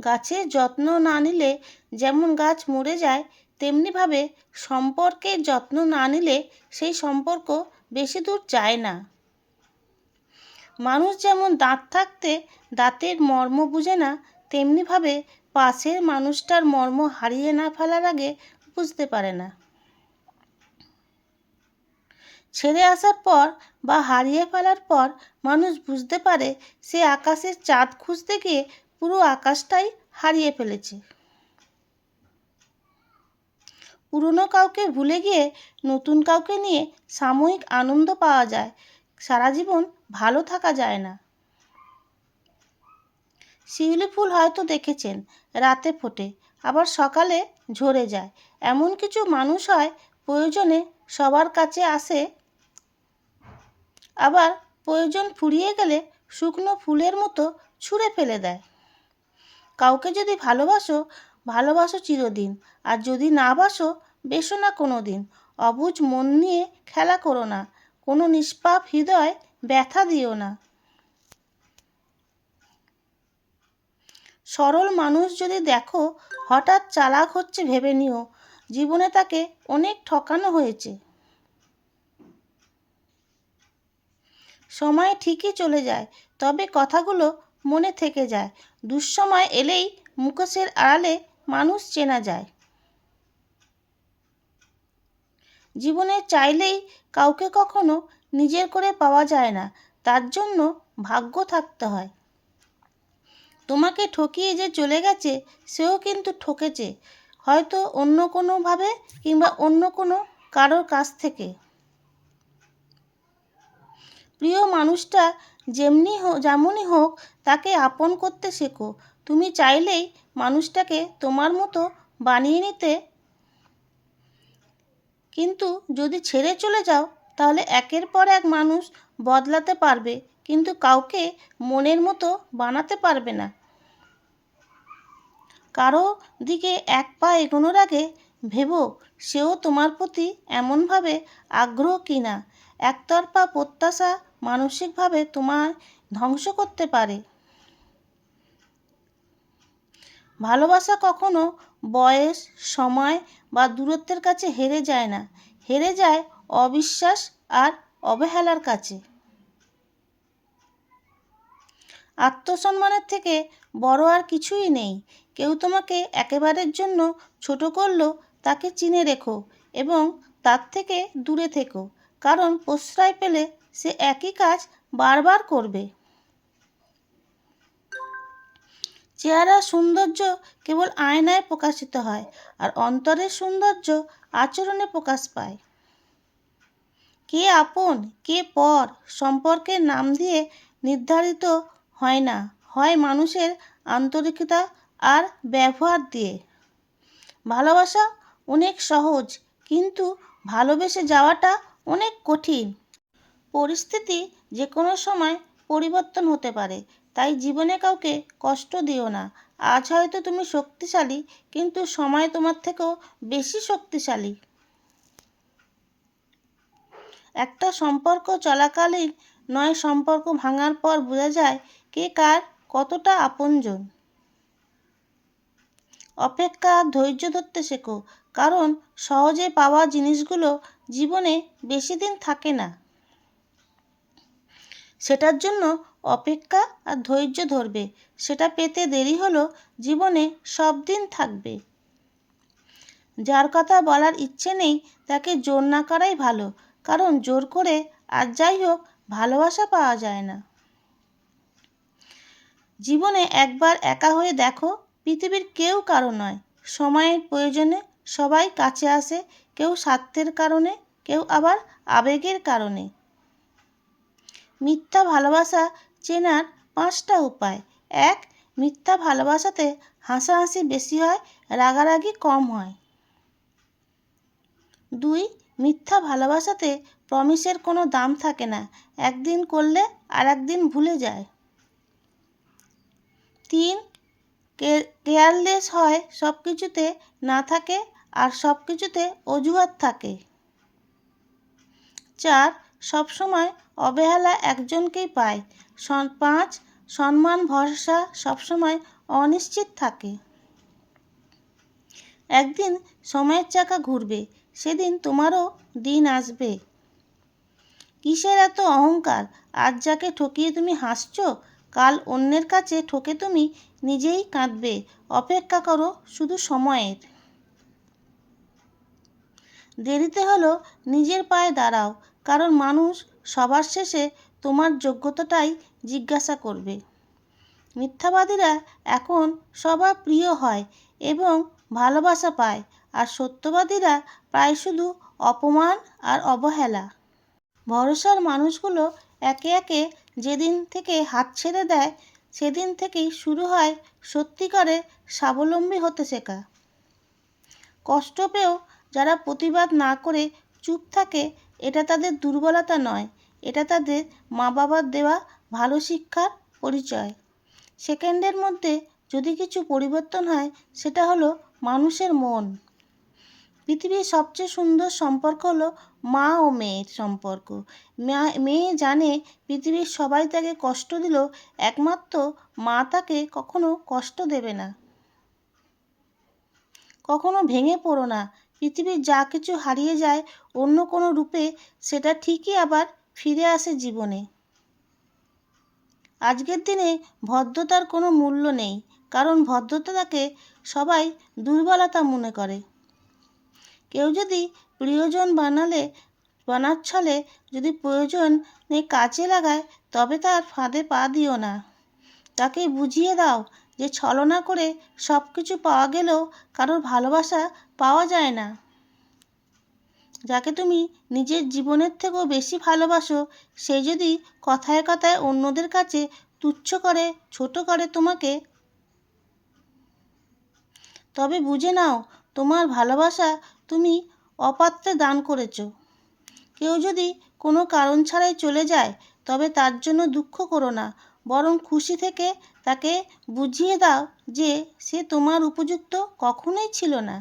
গাছের যত্ন না নিলে যেমন গাছ মরে যায়, তেমনিভাবে সম্পর্কের যত্ন না নিলে সেই সম্পর্ক বেশি দূর যায় না। মানুষ যেমন দাঁত থাকতে দাঁতের মর্ম বুঝে না, তেমনিভাবে পাশের মানুষটার মর্ম হারিয়ে না ফেলার আগে বুঝতে পারে না। ছেড়ে আসার পর বা হারিয়ে ফেলার পর মানুষ বুঝতে পারে সে আকাশের চাঁদ খুঁজতে গিয়ে পুরো আকাশটাই হারিয়ে ফেলেছে। পুরনো কাউকে ভুলে গিয়ে নতুন কাউকে নিয়ে সাময়িক আনন্দ পাওয়া যায়, সারা জীবন ভালো থাকা যায় না। শিউলি ফুল হয়তো দেখেছেন, রাতে ফোটে, আবার সকালে ঝরে যায়। এমন কিছু মানুষ হয় প্রয়োজনে সবার কাছে আসে, আবার প্রয়োজন ফুরিয়ে গেলে শুকনো ফুলের মতো ছুঁড়ে ফেলে দেয়। কাউকে যদি ভালোবাসো ভালোবাসো চিরদিন। আর যদি না বাসো, বেসো না কোনো দিন অবুঝ মন নিয়ে খেলা করো না। কোনো নিষ্পাপ হৃদয় ব্যথা দিও না। সরল মানুষ যদি দেখো, হঠাৎ চালাক হচ্ছে ভেবে নিও। জীবনে তাকে অনেক ঠকানো হয়েছে। সময় ঠিকই চলে যায়, তবে কথাগুলো মনে থেকে যায়। দুঃসময় এলেই মুখোশের আড়ালে মানুষ চেনা যায়। জীবনে চাইলেই কাউকে কখনো নিজের করে পাওয়া যায় না, তার জন্য ভাগ্য থাকতে হয়। তোমাকে ঠকিয়ে যে চলে গেছে, সেও কিন্তু ঠকেছে, হয়তো অন্য কোনোভাবে কিংবা অন্য কোনো কারোর কাছ থেকে। প্রিয় মানুষটা যেমনি যেমনই হোক, তাকে আপন করতে শেখো। তুমি চাইলেই মানুষটাকে তোমার মতো বানিয়ে নিতে। কিন্তু যদি ছেড়ে চলে যাও, তাহলে একের পর এক মানুষ বদলাতে পারবে, কিন্তু কাউকে মনের মতো বানাতে পারবে না। কারও দিকে এক পা এগোনোর আগে ভেবো, সেও তোমার প্রতি এমনভাবে আগ্রহ কিনা। একতরফা প্রত্যাশা মানসিকভাবে তোমায় ধ্বংস করতে পারে। ভালোবাসা কখনো বয়স, সময় বা দূরত্বের কাছে হেরে যায় না। হেরে যায় অবিশ্বাস আর অবহেলার কাছে। আত্মসম্মানের থেকে বড় আর কিছুই নেই। কেউ তোমাকে একেবারের জন্য ছোট করল তাকে চিনে রেখো এবং তার থেকে দূরে থেকো। কারণ প্রশ্রয় পেলে সে একই কাজ বারবার করবে। চেহারা সৌন্দর্য কেবল আয়নায় প্রকাশিত হয় আর অন্তরের সৌন্দর্য আচরণে প্রকাশ পায়। কে আপন, কে পর সম্পর্কের নাম দিয়ে নির্ধারিত হয় না, হয় মানুষের আন্তরিকতা আর ব্যবহার দিয়ে। ভালোবাসা অনেক সহজ, কিন্তু ভালোবেসে যাওয়াটা অনেক কঠিন। পরিস্থিতি যে কোনো সময় পরিবর্তন হতে পারে। তাই জীবনে কাউকে কষ্ট দিও না। আজ হয়তো তুমি শক্তিশালী, কিন্তু সময় তোমার থেকেও বেশি শক্তিশালী। একটা সম্পর্ক চলাকালীন নয়, সম্পর্ক ভাঙার পর বোঝা যায় কে কার কতটা আপনজন। অপেক্ষা আর ধৈর্য ধরতে শেখো, কারণ সহজে পাওয়া জিনিসগুলো জীবনে বেশি দিন থাকে না। সেটার জন্য অপেক্ষা আর ধৈর্য ধরবে। সেটা পেতে দেরি হলো জীবনে সব দিন থাকবে। যার কথা বলার ইচ্ছে নেই তাকে জোর না করাই ভালো, কারণ জোর করে আর যাই হোক ভালোবাসা পাওয়া যায় না। জীবনে একবার একা হয়ে দেখো পৃথিবীর কেউ কারও নয়। সময়ের প্রয়োজনে সবাই কাছে আসে, কেউ স্বার্থের কারণে, কেউ আবার আবেগের কারণে। মিথ্যা ভালোবাসা চেনার পাঁচটা উপায়। এক, মিথ্যা ভালোবাসাতে হাসাহাসি বেশি হয়, রাগারাগি কম হয়। দুই, মিথ্যা ভালোবাসাতে প্রমিসের কোনো দাম থাকে না, একদিন করলে আর একদিন ভুলে যায়। তিন কেয়ারলেস হয় সব কিছুতে না থাকে আর সব কিছুতে অজুহাত থাকে। চার সবসময় অবহেলা একজনকেই পায়। পাঁচ, সম্মান, ভরসা সবসময় অনিশ্চিত থাকে। একদিন সময়ের চাকা ঘুরবে, সেদিন তোমারও দিন আসবে। কিসের এত অহংকার? আজ যাকে ঠকিয়ে তুমি হাসছো, কাল অন্যের কাছে ঠকে তুমি নিজেই কাঁদবে। অপেক্ষা করো শুধু সময়ের। দেরিতে হলো নিজের পায়ে দাঁড়াও, কারণ মানুষ সবার শেষে তোমার যোগ্যতাটাই জিজ্ঞাসা করবে। মিথ্যাবাদীরা এখন সবার প্রিয় হয় এবং ভালোবাসা পায়, আর সত্যবাদীরা প্রায় শুধু অপমান আর অবহেলা। ভরসার মানুষগুলো একে একে যেদিন থেকে হাত ছেড়ে দেয়, সেদিন থেকেই শুরু হয় সত্যিকারে স্বাবলম্বী হতে শেখা। কষ্ট পেয়েও যারা প্রতিবাদ না করে চুপ থাকে, এটা তাদের দুর্বলতা নয়। এটা তাদের মা বাবার দেওয়া ভালো শিক্ষার পরিচয়। সেকেন্ডের মধ্যে যদি কিছু পরিবর্তন হয়, সেটা হলো মানুষের মন। পৃথিবীর সবচেয়ে সুন্দর সম্পর্ক হলো মা ও মেয়ের সম্পর্ক। মেয়ে জানে পৃথিবীর সবাই তাকে কষ্ট দিলেও একমাত্র মা তাকে কখনো কষ্ট দেবে না। কখনো ভেঙে পড়ো না। পৃথিবীর যা কিছু হারিয়ে যায় অন্য কোনো রূপে, সেটা ঠিকই আবার ফিরে আসে জীবনে। আজকের দিনে ভদ্রতার কোনো মূল্য নেই, কারণ ভদ্রতাকে সবাই দুর্বলতা মনে করে। কেউ যদি প্রিয়জন বানালে বানার ছলে যদি প্রয়োজনে কাজে লাগায়, তবে তার ফাঁদে পা দিও না। তাকে বুঝিয়ে দাও যে ছলনা করে সব কিছু পাওয়া গেলেও কারোর ভালোবাসা পাওয়া যায় না। যাকে তুমি নিজের জীবনের থেকেও বেশি ভালোবাসো, সে যদি কথায় কথায় অন্যদের কাছে তুচ্ছ করে, ছোট করে তোমাকে, তবে বুঝে নাও তোমার ভালোবাসা তুমি অপাত্রে দান করেছ। কেউ যদি কোনো কারণ ছাড়াই চলে যায়, তবে তার জন্য দুঃখ করো না। বরং খুশি থেকে তাকে বুঝিয়ে দাও যে সে তোমার উপযুক্ত কখনোই ছিল না।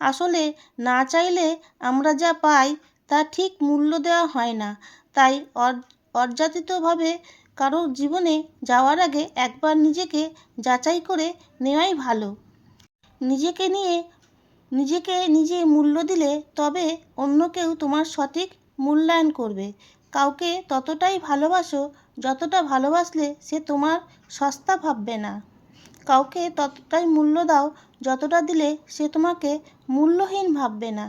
আসলে না চাইলে আমরা যা পাই তা ঠিক মূল্য দেওয়া হয় না। তাই অর- অযাচিতভাবে কারোর জীবনে যাওয়ার আগে একবার নিজেকে যাচাই করে নেওয়াই ভালো। নিজেকে নিয়ে, নিজেকে নিজে মূল্য দিলে তবে অন্য কেউ তোমার সঠিক মূল্যায়ন করবে। কাউকে ততটাই ভালোবাসো, যতটা ভালোবাসলে সে তোমার সস্তা ভাববে না। কাউকে ততটাই মূল্য দাও, যতটা দিলে সে তোমাকে মূল্যহীন ভাববে না।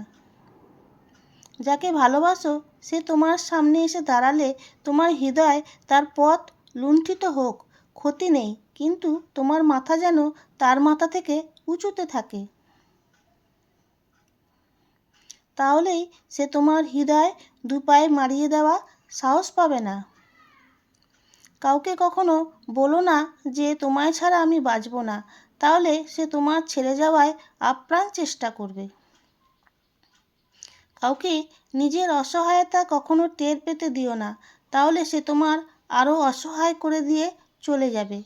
যাকে ভালোবাসো, সে তোমার সামনে এসে দাঁড়ালে তোমার হৃদয় তার পথ লুণ্ঠিত হোক, ক্ষতি নেই, কিন্তু তোমার মাথা যেন তার মাথা থেকে উঁচুতে থাকে। তাহলেই সে তোমার হৃদয় দু পায়ে মারিয়ে দেওয়া সাহস পাবে না। কাউকে কখনো বলো না যে তোমায় ছাড়া আমি বাঁচব না, তাহলে সে তোমার ছেড়ে যাওয়ায় আপ্রাণ চেষ্টা করবে। কাউকে নিজের অসহায়তা কখনো টের পেতে দিও না, তাহলে সে তোমার আরও অসহায় করে দিয়ে চলে যাবে।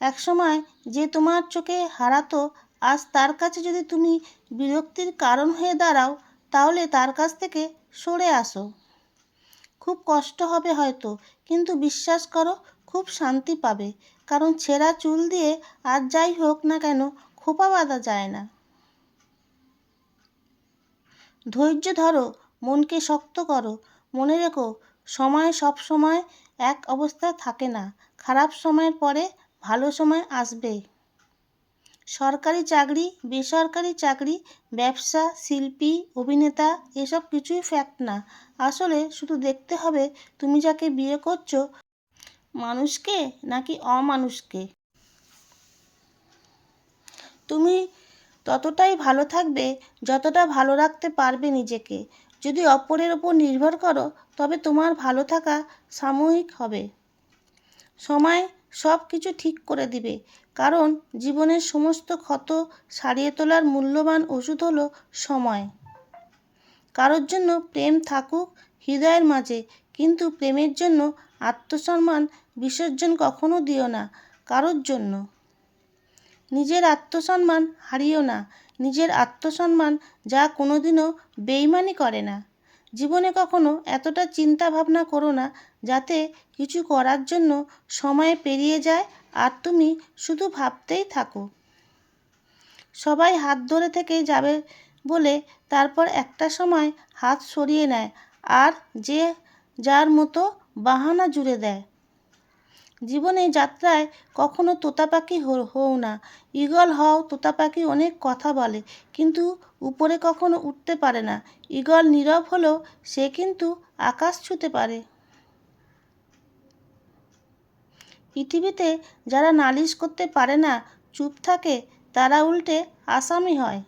একসময় যে তোমার চোখে হারাতো আজ তার কাছে যদি তুমি বিরক্তির কারণ হয়ে দাঁড়াও, তাহলে তার কাছ থেকে সরে আসো। খুব কষ্ট হবে হয়তো, কিন্তু বিশ্বাস করো, খুব শান্তি পাবে। কারণ ছেঁড়া চুল দিয়ে আর যাই হোক না কেন, খোপা বাঁধা যায় না। ধৈর্য ধরো, মনকে শক্ত করো। মনে রেখো, সময় সব সময় এক অবস্থায় থাকে না। খারাপ সময়ের পরে ভালো সময় আসবে। সরকারি চাকরি, বেসরকারি চাকরি, ব্যবসা, শিল্পী, অভিনেতা, এসব কিছুই ফ্যাক্ট না। আসলে শুধু দেখতে হবে তুমি যাকে বিয়ে করছ, মানুষকে নাকি অমানুষকে? তুমি ততটাই ভালো থাকবে, যতটা ভালো রাখতে পারবে নিজেকে। যদি অপরের ওপর নির্ভর করো, তবে তোমার ভালো থাকা সাময়িক হবে। সময় সব কিছু ঠিক করে দিবে। কারণ জীবনের সমস্ত ক্ষত সারিয়ে তোলার মূল্যবান ওষুধ হলো সময়। কারোর জন্য প্রেম থাকুক হৃদয়ের মাঝে, কিন্তু প্রেমের জন্য আত্মসম্মান বিসর্জন কখনো দিও না কারোর জন্য। নিজের আত্মসম্মান হারিও না। নিজের আত্মসম্মান যা কোনোদিনও বেইমানি করে না। জীবনে কখনো এতটা চিন্তা ভাবনা করো না যাতে কিছু করার জন্য সময় পেরিয়ে যায় আর তুমি শুধু ভাবতেই থাকো। সবাই হাত ধরে থেকে যাবে বলে তারপর একটা সময় হাত সরিয়ে নেয় আর যে যার মতো বাহানা জুড়ে দেয়। জীবনে যাত্রায় কখনো তোতা পাখি হও না। ঈগল হও তোতা পাখি অনেক কথা বলে, কিন্তু উপরে কখনো উঠতে পারে না। ঈগল নীরব হলেও সে কিন্তু আকাশ ছুঁতে পারে। পৃথিবীতে যারা নালিশ করতে পারে না, চুপ থাকে, তারা উল্টে আসামি হয়।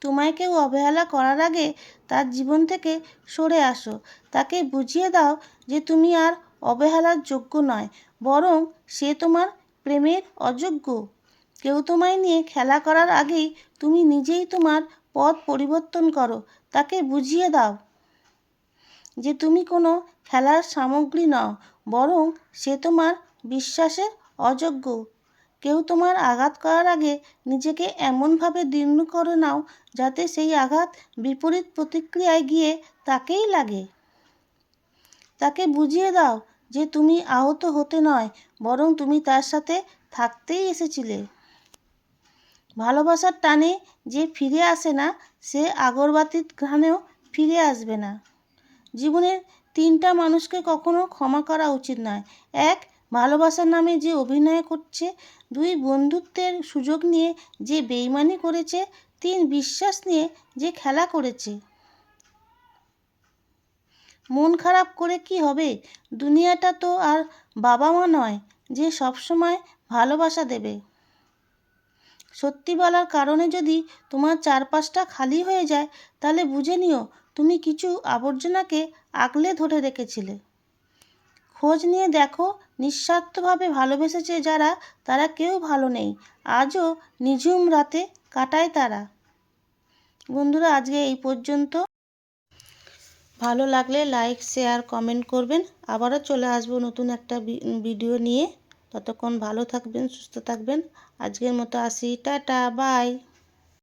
তোমায় কেউ অবহেলা করার আগে তার জীবন থেকে সরে আসো। তাকে বুঝিয়ে দাও যে তুমি আর অবহেলার যোগ্য নয়, বরং সে তোমার প্রেমের অযোগ্য। কেউ তোমায় নিয়ে খেলা করার আগেই তুমি নিজেই তোমার পথ পরিবর্তন করো। তাকে বুঝিয়ে দাও যে তুমি কোনো খেলার সামগ্রী নও, বরং সে তোমার বিশ্বাসের অযোগ্য। কেউ তোমার আঘাত করার আগে নিজেকে এমনভাবে দীর্ণ করে নাও যাতে সেই আঘাত বিপরীত প্রতিক্রিয়ায় গিয়ে তাকেই লাগে। তাকে বুঝিয়ে দাও যে তুমি আহত হতে নয়, বরং তুমি তার সাথে থাকতেই এসেছিলে। ভালোবাসার টানে যে ফিরে আসে না, সে আগরবাতির ঘ্রাণেও ফিরে আসবে না। জীবনের তিনটা মানুষকে কখনো ক্ষমা করা উচিত নয়। এক, ভালোবাসার নামে যে অভিনয় করছে। দুই, বন্ধুত্বের সুযোগ নিয়ে যে বেইমানি করেছে। তিন, বিশ্বাস নিয়ে যে খেলা করেছে। মন খারাপ করে কি হবে? দুনিয়াটা তো আর বাবা মা নয়, যে সবসময় ভালোবাসা দেবে। সত্যি বলার কারণে যদি তোমার চারপাশটা খালি হয়ে যায়, তাহলে বুঝে নিও তুমি কিছু আবর্জনাকে আগলে ধরে রেখেছিলে। খোঁজ নিয়ে দেখো, নিঃস্বার্থভাবে ভালোবেসেছে যারা, তারা কেউ ভালো নেই। আজও নিঝুম রাতে কাটায় তারা। বন্ধুরা, আজকে এই পর্যন্ত। ভালো লাগলে লাইক, শেয়ার, কমেন্ট করবেন। আবারও চলে আসব নতুন একটা ভিডিও নিয়ে। ততক্ষণ ভালো থাকবেন, সুস্থ থাকবেন। আজকের মতো আসি। Tata, bye.